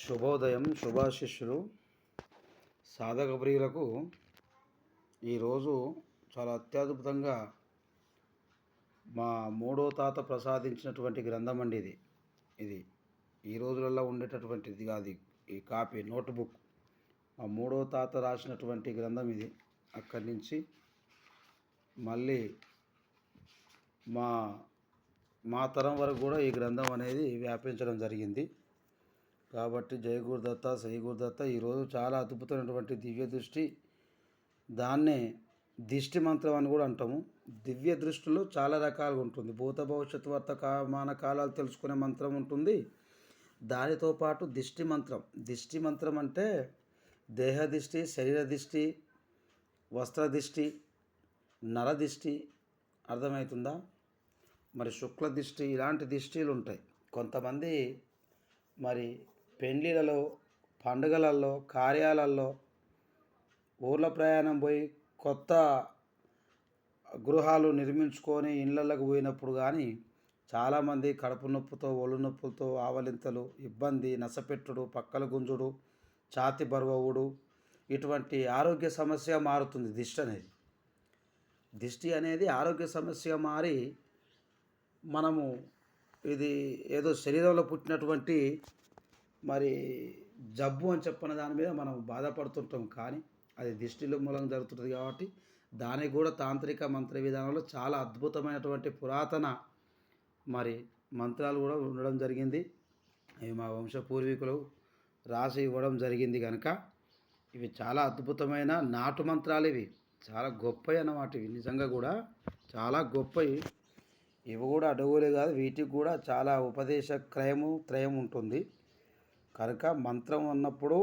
శుభోదయం శుభాశిష్యులు. సాధక ప్రియులకు ఈరోజు చాలా అత్యద్భుతంగా మా మూడో తాత ప్రసాదించినటువంటి గ్రంథం అండి ఇది. ఇది ఈ రోజులలో ఉండేటటువంటిది కాదు. ఈ కాపీ నోట్బుక్. మా మూడో తాత రాసినటువంటి గ్రంథం ఇది. అక్కడి నుంచి మళ్ళీ మా మా తరం వరకు కూడా ఈ గ్రంథం అనేది వ్యాపించడం జరిగింది. కాబట్టి జయ గురుదత్త గురుదత్త ఈరోజు చాలా అద్భుతమైనటువంటి దివ్య దృష్టి. దాన్నే దిష్టి మంత్రం అని కూడా అంటాము. దివ్య దృష్టిలో చాలా రకాలుగా ఉంటుంది. భూత భవిష్యత్తు వర్తమాన కాలాలు తెలుసుకునే మంత్రం ఉంటుంది. దానితో పాటు దిష్టి మంత్రం. దిష్టి మంత్రం అంటే దేహ దిష్టి శరీర దిష్టి వస్త్ర దిష్టి నర దిష్టి. అర్థమవుతుందా? మరి శుక్ల దిష్టి ఇలాంటి దిష్టిలు ఉంటాయి. కొంతమంది మరి పెండ్లిలలో పండుగలలో కార్యాలల్లో ఊర్ల ప్రయాణం పోయి కొత్త గృహాలు నిర్మించుకొని ఇళ్ళకు పోయినప్పుడు కానీ చాలామంది కడుపు నొప్పుతో ఒళ్ళు నొప్పులతో ఆవలింతలు ఇబ్బంది నసపెట్టుడు పక్కల గుంజుడు ఛాతి బరువవుడు ఇటువంటి ఆరోగ్య సమస్య మారుతుంది దిష్టి అనేది. దిష్టి అనేది ఆరోగ్య సమస్య మారి మనము ఇది ఏదో శరీరంలో పుట్టినటువంటి మరి జబ్బు అని చెప్పిన దాని మీద మనం బాధపడుతుంటాం కానీ అది దిష్టిలో మూలంగా జరుగుతుంది కాబట్టి దానికి కూడా తాంత్రిక మంత్ర విధానంలో చాలా అద్భుతమైనటువంటి పురాతన మరి మంత్రాలు కూడా ఉండడం జరిగింది. అవి మా వంశ పూర్వీకులు రాసి ఇవ్వడం జరిగింది కనుక ఇవి చాలా అద్భుతమైన నాటు మంత్రాలు ఇవి. చాలా గొప్పవి అన్నమాట ఇవి. నిజంగా కూడా చాలా గొప్పవి ఇవి కూడా అడవులే కాదు వీటికి కూడా చాలా ఉపదేశ క్రయము త్రయం ఉంటుంది. కనుక మంత్రం అన్నప్పుడు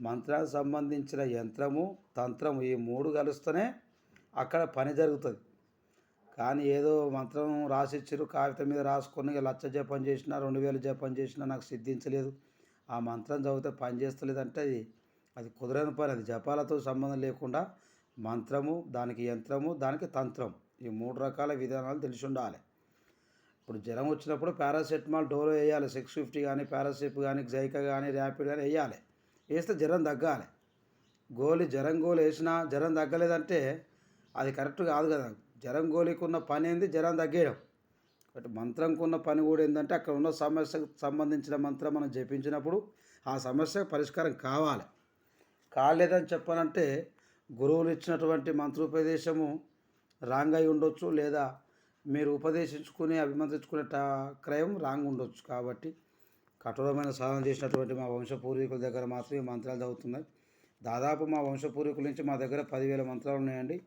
మంత్రానికి సంబంధించిన యంత్రము తంత్రము ఈ మూడు కలుస్తేనే అక్కడ పని జరుగుతుంది. కానీ ఏదో మంత్రం రాసిచ్చారు కాగితం మీద రాసుకొని లక్ష జపం చేసినా రెండు వేలు జపం చేసినా నాకు సిద్ధించలేదు. ఆ మంత్రం చదివితే పని చేస్తలేదంటే అది అది కుదరని పని. అది జపాలతో సంబంధం లేకుండా మంత్రము దానికి యంత్రము దానికి తంత్రం. ఈ మూడు రకాల విధానాలు తెలిసి ఉండాలి. ఇప్పుడు జ్వరం వచ్చినప్పుడు పారాసెటమాల్ డోలో వేయాలి సిక్స్ ఫిఫ్టీ కానీ పారాసెప్ కానీ జైకా కానీ ర్యాపిడ్ కానీ వేయాలి. వేస్తే జ్వరం తగ్గాలి. గోలి జ్వరం గోలు వేసినా జ్వరం తగ్గలేదంటే అది కరెక్ట్ కాదు కదా. జ్వరం గోలికి ఉన్న పని ఏంది? జ్వరం తగ్గేయడం. కాబట్టి మంత్రంకు ఉన్న పని కూడా ఏంటంటే అక్కడ ఉన్న సమస్యకు సంబంధించిన మంత్రం మనం జపించినప్పుడు ఆ సమస్య పరిష్కారం కావాలి. కాలేదని చెప్పాలంటే గురువులు ఇచ్చినటువంటి మంత్రోపదేశము రాంగ్ అయి ఉండొచ్చు లేదా మీరు ఉపదేశించుకుని అభిమంత్రించుకునే టా క్రయం రాంగ్ ఉండొచ్చు కాబట్టి కఠోరమైన సాధన చేసినటువంటి మా వంశపూర్వీకుల దగ్గర మాత్రమే మంత్రాలు చదువుతున్నాయి. దాదాపు మా వంశపూర్వీకుల నుంచి మా దగ్గర పదివేల మంత్రాలు ఉన్నాయండి.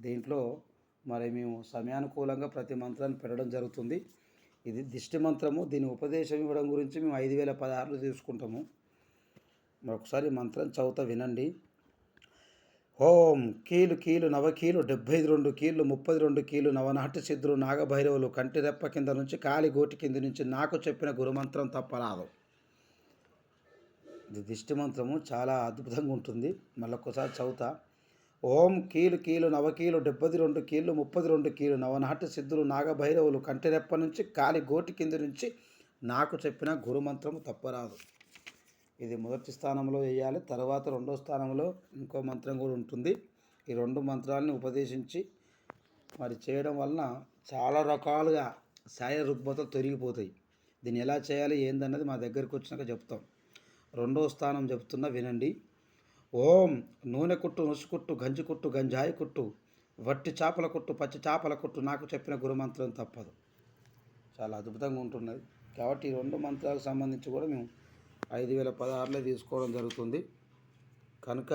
దీంట్లో మరి మేము సమయానుకూలంగా ప్రతి మంత్రాన్ని పెట్టడం జరుగుతుంది. ఇది దిష్టి మంత్రము. దీని ఉపదేశం ఇవ్వడం గురించి మేము ఐదు వేల పదహారులు తీసుకుంటాము. మరొకసారి మంత్రం చదువుతా వినండి. ఓం కీలు కీలు నవకీలు డెబ్బై రెండు కీళ్ళు ముప్పై రెండు కీలు నవనాటి సిద్ధులు నాగభైరవులు కంటిరెప్ప కింద నుంచి కాలి గోటి కింద నుంచి నాకు చెప్పిన గురుమంత్రం తప్పరాదు ఇది దిష్టి మంత్రము చాలా అద్భుతంగా ఉంటుంది. మళ్ళొక్కసారి చదువుతా. ఓం కీలు కీలు నవకీలు డెబ్బది రెండు కీళ్ళు ముప్పది రెండు కీలు నవనాటి సిద్ధులు నాగభైరవులు కంటిరెప్ప నుంచి కాలి గోటి కింద నుంచి నాకు చెప్పిన గురుమంత్రము తప్పరాదు ఇది మొదటి స్థానంలో వేయాలి. తర్వాత రెండో స్థానంలో ఇంకో మంత్రం కూడా ఉంటుంది. ఈ రెండు మంత్రాలని ఉపదేశించి మరి చేయడం వలన చాలా రకాలుగా సాయ రుగ్మతలు తొలగిపోతాయి. దీన్ని ఎలా చేయాలి ఏందన్నది మా దగ్గరికి వచ్చినాక చెప్తాం. రెండో స్థానం చెప్తున్నా వినండి. ఓం నూనె కుట్టు నుసు కుట్టు గంజి కుట్టు గంజాయి కుట్టు వట్టి చేపల కుట్టు పచ్చి చేపల కుట్టు నాకు చెప్పిన గురుమంత్రం తప్పదు. చాలా అద్భుతంగా ఉంటున్నది. కాబట్టి ఈ రెండు మంత్రాలకు సంబంధించి కూడా మేము ఐదు వేల పదహారులో తీసుకోవడం జరుగుతుంది. కనుక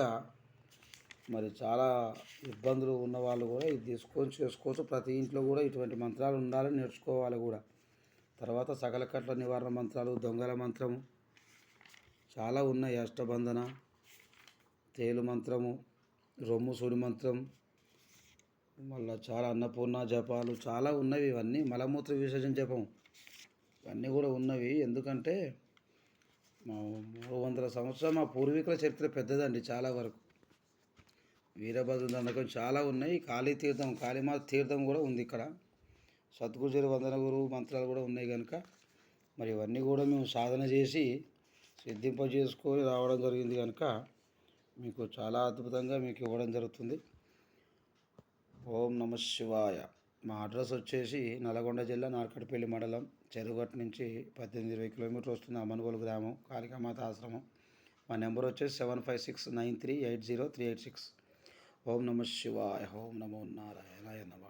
మరి చాలా ఇబ్బందులు ఉన్న వాళ్ళు కూడా ఇది తీసుకొని చేసుకోవచ్చు. ప్రతి ఇంట్లో కూడా ఇటువంటి మంత్రాలు ఉండాలని నేర్చుకోవాలి కూడా. తర్వాత సకలకట్ల నివారణ మంత్రాలు దొంగల మంత్రము చాలా ఉన్నాయి. అష్టబంధన తేలు మంత్రము రొమ్ము సుడి మంత్రం మళ్ళీ చాలా అన్నపూర్ణ జపాలు చాలా ఉన్నవి ఇవన్నీ. మలమూత్ర విసర్జన జపం ఇవన్నీ కూడా ఉన్నవి. ఎందుకంటే మా మూడు వందల సంవత్సరాలు మా పూర్వీకుల చరిత్ర పెద్దదండి చాలా వరకు. వీరభద్ర దండకం చాలా ఉన్నాయి. కాళీ తీర్థం కాళీమాత తీర్థం కూడా ఉంది ఇక్కడ. సద్గురుజుల వందన గురువు మంత్రాలు కూడా ఉన్నాయి కనుక మరి ఇవన్నీ కూడా మేము సాధన చేసి సిద్ధింపజేసుకొని రావడం జరిగింది కనుక మీకు చాలా అద్భుతంగా మీకు ఇవ్వడం జరుగుతుంది. ఓం నమ శివాయ. మా అడ్రస్ వచ్చేసి నల్గొండ జిల్లా నార్కట్పల్లి మండలం చెరుగట్టు నుంచి పద్దెనిమిది ఇరవై కిలోమీటర్ వస్తుంది అమ్మనుగోలు గ్రామం కాళికామాత ఆశ్రమం. మా నెంబర్ వచ్చేసి seven five six nine three eight zero three eight six. ఓం నమ శివాయ ఓం నమో నారాయణాయ నమ.